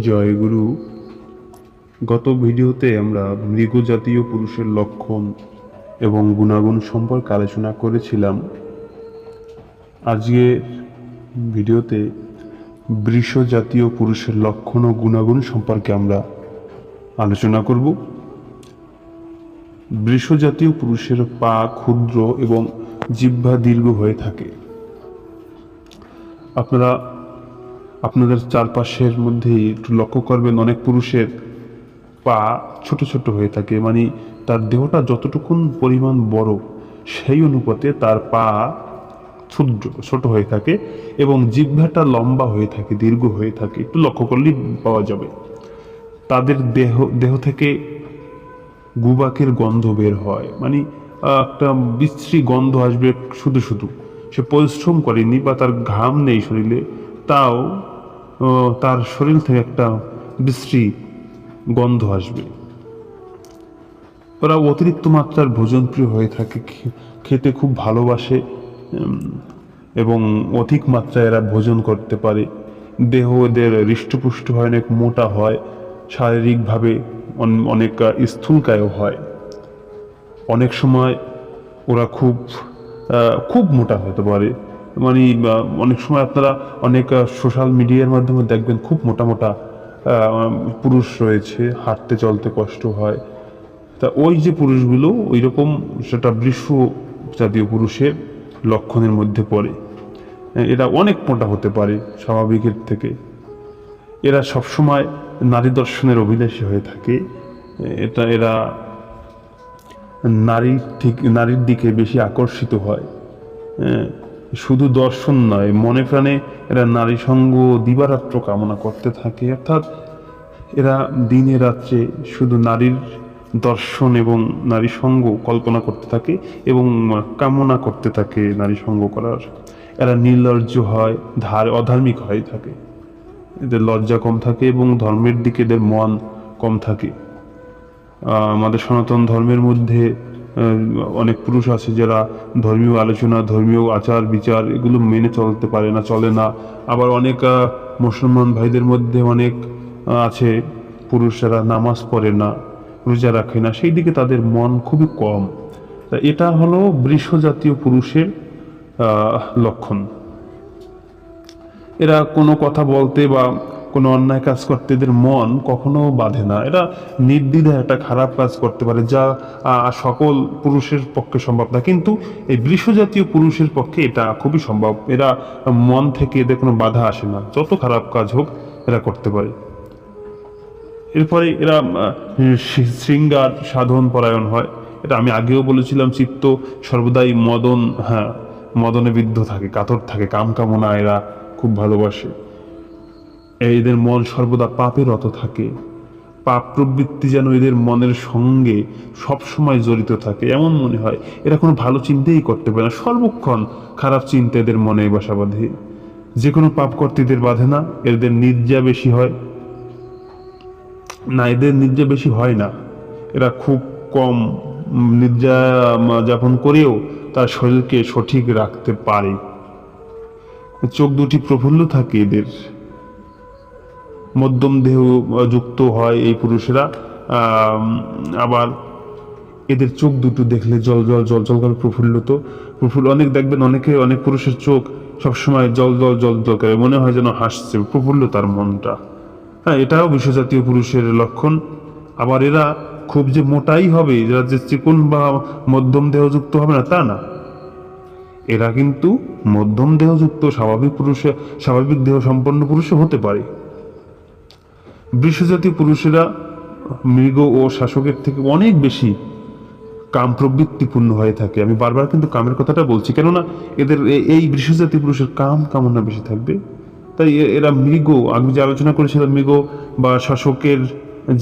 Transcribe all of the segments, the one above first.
জয় গুরু গত ভিডিওতে আমরা মৃগ জাতীয় পুরুষের লক্ষণ এবং গুণাগুণ সম্পর্কে আলোচনা করেছিলাম। আজকে ভিডিওতে বৃষ জাতীয় পুরুষের লক্ষণ ও গুণাগুণ সম্পর্কে আমরা আলোচনা করব। বৃষ জাতীয় পুরুষের পা ক্ষুদ্র এবং জিহ্বা দীর্ঘ হয়ে থাকে। আপনারা আপনাদের চারপাশের মধ্যেই একটু লক্ষ্য করবেন, অনেক পুরুষের পা ছোট ছোট হয়ে থাকে। মানে তার দেহটা যতটুকুন পরিমাণ বড়, সেই অনুপাতে তার পা ক্ষুদ্র ছোট হয়ে থাকে এবং জিহ্বাটা লম্বা হয়ে থাকে, দীর্ঘ হয়ে থাকে। একটু লক্ষ্য করলেই পাওয়া যাবে। তাদের দেহ দেহ থেকে গুবাকের গন্ধ বের হয়। মানে একটা বিশ্রী গন্ধ আসবে শুধু শুধু। সে পরিশ্রম করেনি বা তার ঘাম নেই শরীরে। তাও তার শরীর থেকে একটা বিশ্রী গন্ধ আসবে। ওরা অতিরিক্ত মাত্রার ভোজনপ্রিয় হয়ে থাকে খেতে খুব ভালোবাসে এবং অধিক মাত্রায় এরা ভোজন করতে পারে। দেহ এদের হৃষ্টপুষ্ট হয়, অনেক মোটা হয়, শারীরিকভাবে অনেক স্থূলকায়ও হয়। অনেক সময় ওরা খুব খুব মোটা হতে পারে। মানে অনেক সময় আপনারা অনেক সোশ্যাল মিডিয়ার মাধ্যমে দেখবেন খুব মোটা মোটা পুরুষ রয়েছে হাঁটতে চলতে কষ্ট হয়। তা ওই যে পুরুষগুলো ওই রকম সেটা বৃষ জাতীয় পুরুষের লক্ষণের মধ্যে পড়ে। এরা অনেক মোটা হতে পারে স্বাভাবিকের থেকে। এরা সবসময় নারী দর্শনের অভিলাষী হয়ে থাকে। এটা এরা নারীর ঠিক নারীর দিকে বেশি আকর্ষিত হয়। হ্যাঁ, শুধু দর্শন নয়, মনে প্রাণে এরা নারী সঙ্গ দিবারাত্র কামনা করতে থাকে। অর্থাৎ এরা দিনে রাত্রে শুধু নারীর দর্শন এবং নারী সঙ্গ কল্পনা করতে থাকে এবং কামনা করতে থাকে নারী সঙ্গ করার। এরা নির্লজ্জ হয়, ধার অধার্মিক হয়ে থাকে। এদের লজ্জা কম থাকে এবং ধর্মের দিকে এদের মন কম থাকে। আমাদের সনাতন ধর্মের মধ্যে অনেক পুরুষ আছে যারা ধর্মীয় আলোচনা, ধর্মীয় আচার, বিচার এগুলো মেনে চলতে পারে না, চলে না। আবার অনেক মুসলমান ভাইদের মধ্যে অনেক আছে পুরুষ যারা নামাজ পড়ে না, রোজা রাখে না, সেই দিকে তাদের মন খুবই কম। তা এটা হলো বৃষ জাতীয় পুরুষের লক্ষণ। এরা কোনো কথা বলতে বা কোনো অন্যায় কাজ করতে এদের মন কখনো বাঁধে না। এরা নির্দ্বিধায় একটা খারাপ কাজ করতে পারে যা সকল পুরুষের পক্ষে সম্ভব না। কিন্তু এই বৃষজাতীয় পুরুষের পক্ষে এটা খুবই সম্ভব। এরা মন থেকে এদের কোনো বাধা আসে না। যত খারাপ কাজ হোক এরা করতে পারে। এরপরে এরা শৃঙ্গার সাধন পরায়ণ হয়। এটা আমি আগেও বলেছিলাম, চিত্ত সর্বদাই মদন হ্যাঁ মদনে বিদ্ধ থাকে, কাতর থাকে, কাম কামনা এরা খুব ভালোবাসে। এদের মন সর্বদা পাপে রত থাকে। পাপ প্রবৃত্তি যেন এদের মনের সঙ্গে সবসময় জড়িত থাকে। এমন মনে হয়, এরা কোনো ভালো চিন্তাই করতে পারে না। সর্বক্ষণ খারাপ চিন্তা এদের মনে বাসা বাঁধে। যে কোনো পাপ করতে এদের বাঁধে না, এদের নির্যা বেশি হয়। না, এদের নির্যা বেশি হয় না। এরা খুব কম নির্যা যাপন করেও তার শরীরকে সঠিক রাখতে পারে। চোখ দুটি প্রফুল্ল থাকে এদের। মধ্যম দেহ যুক্ত হয় এই পুরুষেরা। আবার এদের চোখ দুটো দেখলে জল জল জল জল করে প্রফুল্লিত। প্রফুল্ল অনেক দেখবেন, অনেকে, অনেক পুরুষের চোখ সবসময় জল জল জল জল করে। মনে হয় যেন হাসছে প্রফুল্ল তার মনটা। হ্যাঁ এটাও বিশ্বজাতীয় পুরুষের লক্ষণ। আবার এরা খুব যে মোটাই হবে, এরা যে চিকন বা মধ্যম দেহযুক্ত হবে না, তা না। এরা কিন্তু মধ্যম দেহযুক্ত স্বাভাবিক পুরুষে, স্বাভাবিক দেহ সম্পন্ন পুরুষও হতে পারে। বৃষজাতীয় পুরুষেরা মৃগ ও শাসকের থেকে অনেক বেশি কাম প্রবৃত্তিপূর্ণ হয়ে থাকে। আমি বারবার কিন্তু কামের কথাটা বলছি, কেননা এদের এই বৃষজাতীয় পুরুষের কাম কামনা বেশি থাকবে। তাই এরা মৃগ, আমি যে আলোচনা করেছিলাম মৃগ বা শাসকের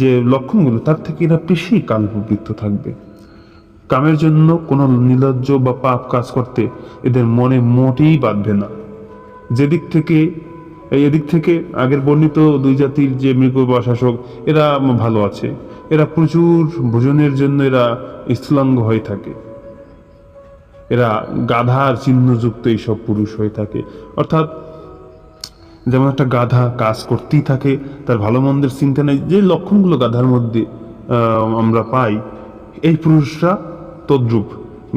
যে লক্ষণগুলো, তার থেকে এরা বেশি কাম প্রবৃত্ত থাকবে। কামের জন্য কোনো নির্লজ্জ বা পাপ কাজ করতে এদের মনে মোটেই বাঁধবে না। যেদিক থেকে এই এদিক থেকে আগের বর্ণিত দুই জাতির যে মৃগ বা শাসক এরা ভালো আছে। এরা প্রচুর ভোজনের জন্য এরা স্থলাঙ্গ হয়ে থাকে। এরা গাধার চিহ্নযুক্ত এইসব পুরুষ হয়ে থাকে। অর্থাৎ যেমন একটা গাধা কাজ করতেই থাকে, তার ভালো মন্দের চিন্তা নেই। যে লক্ষণগুলো গাধার মধ্যে আমরা পাই, এই পুরুষরা তদ্রূপ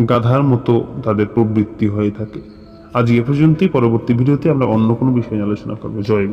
গাধার মতো তাদের প্রবৃত্তি হয়ে থাকে। আজকে পর্যন্তই। পরবর্তী ভিডিওতে আমরা অন্য কোনো বিষয় নিয়ে আলোচনা করব। জয়